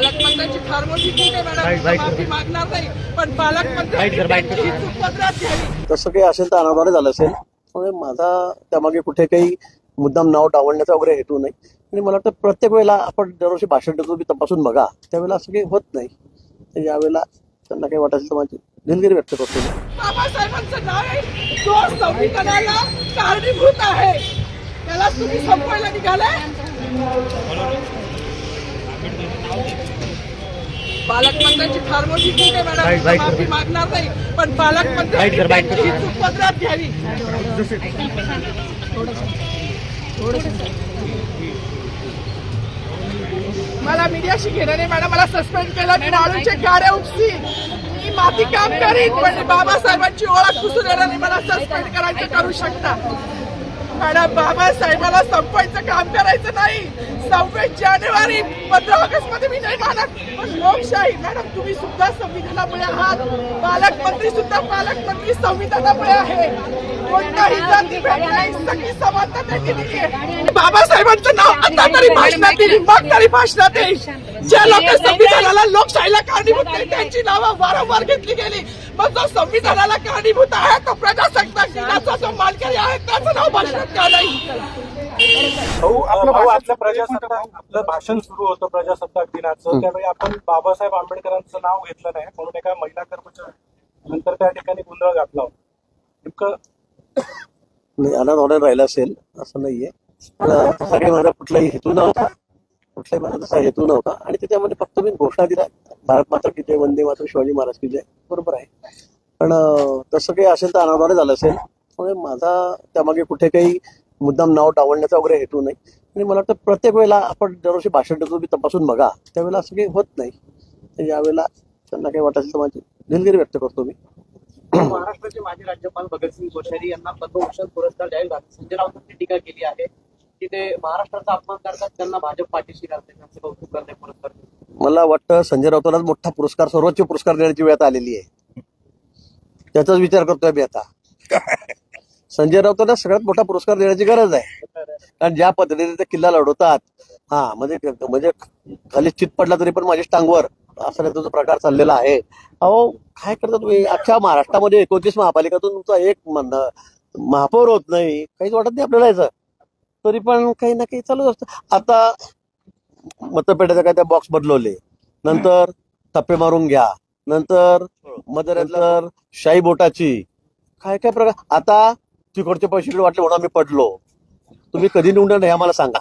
पालकमंत्र्यांची फार मोठी चूक आहे मॅडम. माफी. मागणार नाही. पण तसं काही असेल तर अनाद्वारे झालं असेल. त्यामुळे माझा त्यामागे कुठे काही मुद्दाम नाव डावलण्याचा वगैरे हेतू नाही. आणि मला वाटतं प्रत्येक वेळेला आपण दरवर्षी भाषण देतो मी तपासून बघा. त्यावेळेला असं काही होत नाही. यावेळेला त्यांना काही वाटत असेल तर माझी दिलगिरी व्यक्त करतो मी. बाबासाहेबांचं नाव आहे. जो संविधानाला कारणीभूत आहे. त्याला तुम्ही संपवायला निघालाय? पालकमंत्र्यांची फार मोठी चूक आहे मॅडम. माफी मागणार नाही. पण. पालकमंत्र्यांची चूक पदरात घ्यावी. मला मीडियाशी घेणं नाही मॅडम. मला सस्पेंड केलं. मी वाळूचे गाड्या उपसी. मी माती काम करीन पण बाबासाहेबांची ओळख पुसून येणार नाही. मला सस्पेंड करायचं करू शकता. मॅडम बाबासाहेबाला संपवायचं काम करायचं नाही. सव्वीस जानेवारी पंधरा ऑगस्टमध्ये मी नाही मानत पण लोकशाही मॅडम तुम्ही सुद्धा संविधानामुळे आहात. पालकमंत्री सुद्धा पालकमंत्री संविधानामुळे आहे. कोणताही जाती नाही सगळी समानता त्यांनी दिली आहे. बाबासाहेबांचं नाव आता तरी भाषणात येईल मग तरी भाषणात येईल. ज्या लोक संविधानाला लोकशाहीला कारणीभूत नाही त्यांची नावं वारंवार घेतली गेली. मग जो संविधानाला कारणीभूत आहे तो प्रजासत्ताक दिनाचा जो मान नाव भाषणात का नाही? भाऊ आपलं भाऊ आपलं प्रजासत्ताक आपलं भाषण सुरू होतं प्रजासत्ताक दिनाचं. त्यावेळी आपण बाबासाहेब आंबेडकरांचं नाव घेतलं नाही. म्हणून एका महिला कर्मचारी नंतर त्या ठिकाणी गोंधळ घातला होता. नेमकं नाही अनाद्वारे राहिलं असेल असं नाहीये. काही माझा कुठलाही हेतू नव्हता. कुठलाही माझा तसा हेतू नव्हता. आणि त्याच्यामध्ये फक्त मी घोषणा दिल्या. भारत माता की जय वंदे माता शिवाजी महाराज की जय. बरोबर आहे. पण तसं काही असेल तर अनाद्वारे झालं असेल. त्यामुळे माझा त्यामागे कुठे काही मुद्दाम नाव डावलण्याचा वगैरे हेतू नाही. आणि मला वाटतं प्रत्येक वेळेला आपण दरवर्षी भाषण देतो मी तपासून बघा. त्यावेळेला असं काही होत नाही. यावेळेला त्यांना काही वाटत असेल तर माझी दिलगिरी व्यक्त करतो मी. महाराष्ट्राचे माजी राज्यपाल भगतसिंग कोश्यारी यांना पद्मभूषण पुरस्कार जाहीर झाला. संजय राऊतांनी टीका केली आहे की ते महाराष्ट्राचा अपमान करतात त्यांना भाजप पाठीशी घालते त्यांचं कौतुक करते पुरस्कार मला वाटतं संजय राऊतांनाच मोठा पुरस्कार सर्वोच्च पुरस्कार देण्याची वेळ आलेली आहे. त्याचाच विचार करतोय मी आता. संजय राऊतांना सगळ्यात मोठा पुरस्कार देण्याची गरज आहे. कारण ज्या पद्धतीने ते किल्ला लढवतात हा म्हणजे म्हणजे खाली चित पडला तरी पण माझ्या टांगवर असा जो प्रकार चाललेला आहे. अहो काय करता तुम्ही? अख्ख्या महाराष्ट्रामध्ये एकोणतीस महापालिकातून तुमचा एक महापौर होत नाही. काहीच वाटत नाही आपल्याला याचं. तरी पण काही ना काही चालूच असतं. आता मतपेट्याचे काय त्या बॉक्स बदलवले. नंतर टप्पे मारून घ्या. नंतर मदर शाही बोटाची. काय काय प्रकार? आता तिकडचे पैसे वाटले म्हणून आम्ही पडलो. तुम्ही कधी निवडणार नाही आम्हाला सांगा.